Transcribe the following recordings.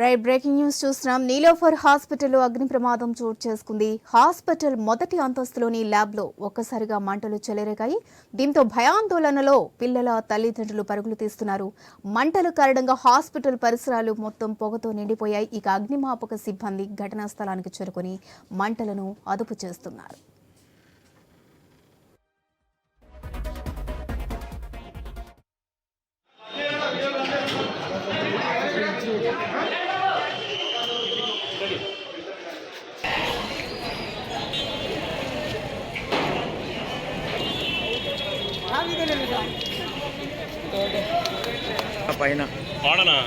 right breaking news చూస్తున్నాం. నీలోఫర్ హాస్పిటల్లో అగ్ని ప్రమాదం చోటు చేసుకుంది. హాస్పిటల్ మొదటి అంతస్తులోని ల్యాబ్లో ఒక్కసారిగా మంటలు చెలరేగాయి. దీంతో భయాందోళనలో పిల్లల తల్లిదండ్రులు పరుగులు తీస్తున్నారు. మంటలు కారణంగా హాస్పిటల్ పరిసరాలు మొత్తం పొగతో నిండిపోయాయి. ఇక అగ్నిమాపక సిబ్బంది ఘటనా స్థలానికి చేరుకొని మంటలను అదుపు చేస్తున్నారు. పైన వాడనా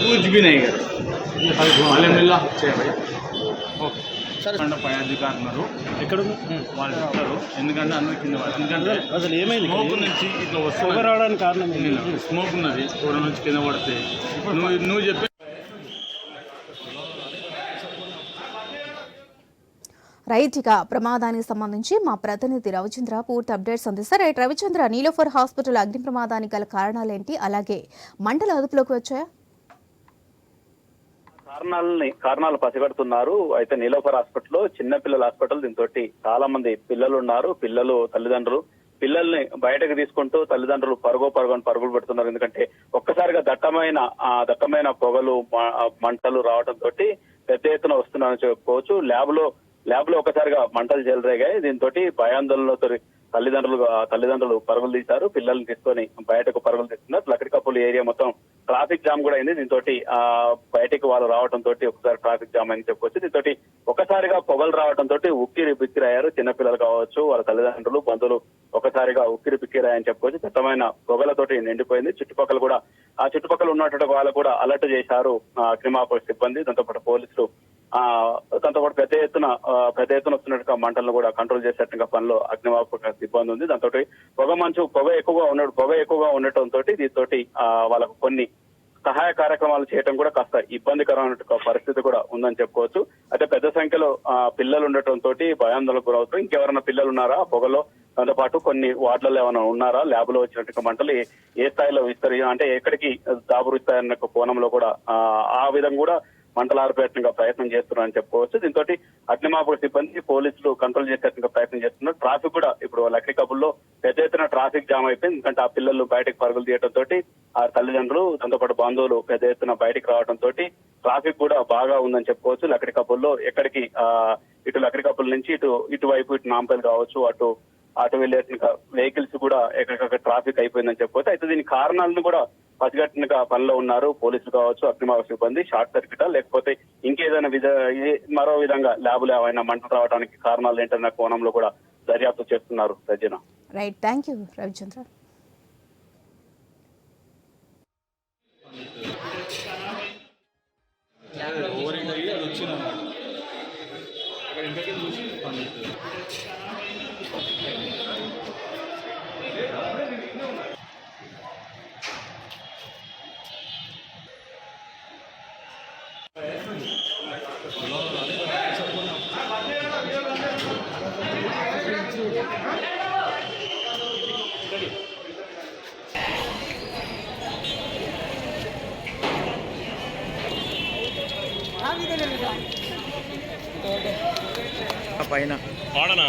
कुछ भी नहीं करे వాళ్ళ మిల్ల చేయబడి ఓకే పై అధికారులు ఉన్నారు ఎక్కడ ఉంది? వాళ్ళు చెప్తారు ఎందుకంటే అందరి కింద వాళ్ళు ఎందుకంటే అసలు ఏమైంది స్మోక్ నుంచి ఇట్లా పొగ వస్తుంది రావడానికి కారణం ఏంటి? స్మోక్ ఉన్నది కూర నుంచి కింద పడితే నువ్వు నువ్వు చెప్పే రైట్ ఇక ప్రమాదానికి సంబంధించి మా ప్రతినిధి రవిచంద్ర పూర్తి అప్డేట్స్ అందిస్తారు. రైట్ రవిచంద్ర నీలోఫర్ హాస్పిటల్ అగ్ని ప్రమాదానికి గల కారణాలేంటి? అలాగే మంటలు అదుపులోకి వచ్చాయా? కారణాలని కారణాలు పసిగడుతున్నారు. అయితే నీలోఫర్ హాస్పిటల్లో చిన్న పిల్లల హాస్పిటల్ దీంతో చాలా మంది పిల్లలు ఉన్నారు. పిల్లలు తల్లిదండ్రులు పిల్లల్ని బయటకు తీసుకుంటూ తల్లిదండ్రులు పరుగు పరుగు పరుగులు పెడుతున్నారు. ఎందుకంటే ఒక్కసారిగా దట్టమైన ఆ దట్టమైన పొగలు మంటలు రావడం తోటి పెద్ద ఎత్తున వస్తున్నారని చెప్పుకోవచ్చు. ల్యాబ్లో ల్యాబ్లో ఒకసారిగా మంటలు చెలరేగాయి. దీంతో భయాందోళనతో తల్లిదండ్రులు తల్లిదండ్రులు పరుగులు తీశారు. పిల్లల్ని తీసుకొని బయటకు పరుగులు తీస్తున్నారు. లక్కడి కప్పులు ఏరియా మొత్తం ట్రాఫిక్ జామ్ కూడా అయింది. దీంతో ఆ వాళ్ళు రావడం తోటి ఒకసారి ట్రాఫిక్ జామ్ అని చెప్పుకోవచ్చు దీంతో ఒకసారిగా పొగలు రావడం తోటి ఉక్కిరి బిక్కిరయ్యారు. చిన్నపిల్లలు కావచ్చు వాళ్ళ తల్లిదండ్రులు బంధువులు ఒకసారిగా ఉక్కిరి బిక్కిరాయని చెప్పుకోవచ్చు దట్టమైన పొగలతోటి నిండిపోయింది. చుట్టుపక్కల కూడా ఆ చుట్టుపక్కల ఉన్నటువంటి వాళ్ళు కూడా అలర్ట్ చేశారు ఆ, సిబ్బంది. దాంతో పాటు పోలీసులు ఆ దాంతో పాటు పెద్ద ఎత్తున ఆ, పెద్ద ఎత్తున మంటలను కూడా కంట్రోల్ చేసేట్టుగా పనిలో అగ్నిమాపక సిబ్బంది ఉంది. దాంతో పొగ మంచు పొగ ఎక్కువగా ఉన్నాడు పొగ ఎక్కువగా ఉండటంతో దీంతో వాళ్ళకు కొన్ని సహాయ కార్యక్రమాలు చేయడం కూడా కాస్త ఇబ్బందికరమైన పరిస్థితి కూడా ఉందని చెప్పుకోవచ్చు. అయితే పెద్ద సంఖ్యలో ఆ, పిల్లలు ఉండటం తోటి భయాందోళనకు గురవుతారు ఇంకెవరైనా పిల్లలు ఉన్నారా? పొగలో దాంతో పాటు కొన్ని వార్డులలో ఏమైనా ఉన్నారా? ల్యాబ్లో వచ్చినట్టుగా మంటలు ఏ- స్థాయిలో విస్తరి అంటే ఎక్కడికి దాబురుస్తాయన్న కోణంలో కూడా ఆ విధంగా కూడా మంటలు ప్రయత్నం చేస్తున్నారని చెప్పుకోవచ్చు. దీంతో అగ్నిమాపక సిబ్బంది పోలీసులు కంట్రోల్ చేసేట్టుగా ప్రయత్నం చేస్తున్నారు. ట్రాఫిక్ కూడా ఇప్పుడు లక్కడి కబుల్లో పెద్ద ఎత్తున ట్రాఫిక్ జామ్ అయిపోయింది. ఎందుకంటే ఆ పిల్లలు బయటకు పరుగులు తీయడం తోటి ఆ తల్లిదండ్రులు దాంతో పాటు బంధువులు పెద్ద ఎత్తున బయటకు రావడంతో తోటి ట్రాఫిక్ కూడా బాగా ఉందని చెప్పుకోవచ్చు. లక్కడికబుల్లో ఎక్కడికి ఆ ఇటు లక్కడి కబుల్ నుంచి ఇటు ఇటువైపు ఇటు నాంపల్లి కావచ్చు అటు అటు వెళ్ళే వెహికల్స్ కూడా ఎక్కడికక్కడ ట్రాఫిక్ అయిపోయిందని చెప్పుకోవచ్చు. అయితే దీని కారణాలను కూడా పసిగట్టినగా పనిలో ఉన్నారు. పోలీసులు కావచ్చు అగ్నిమాపక సిబ్బంది షార్ట్ సర్క్యూటా లేకపోతే ఇంకేదైనా విధ మరో విధంగా ల్యాబులు ఏమైనా మంటలు రావడానికి కారణాలు ఏంటన్న కోణంలో కూడా దర్యాప్తు చేస్తున్నారు Rajana right thank you Ravichandra. పైన వాడనా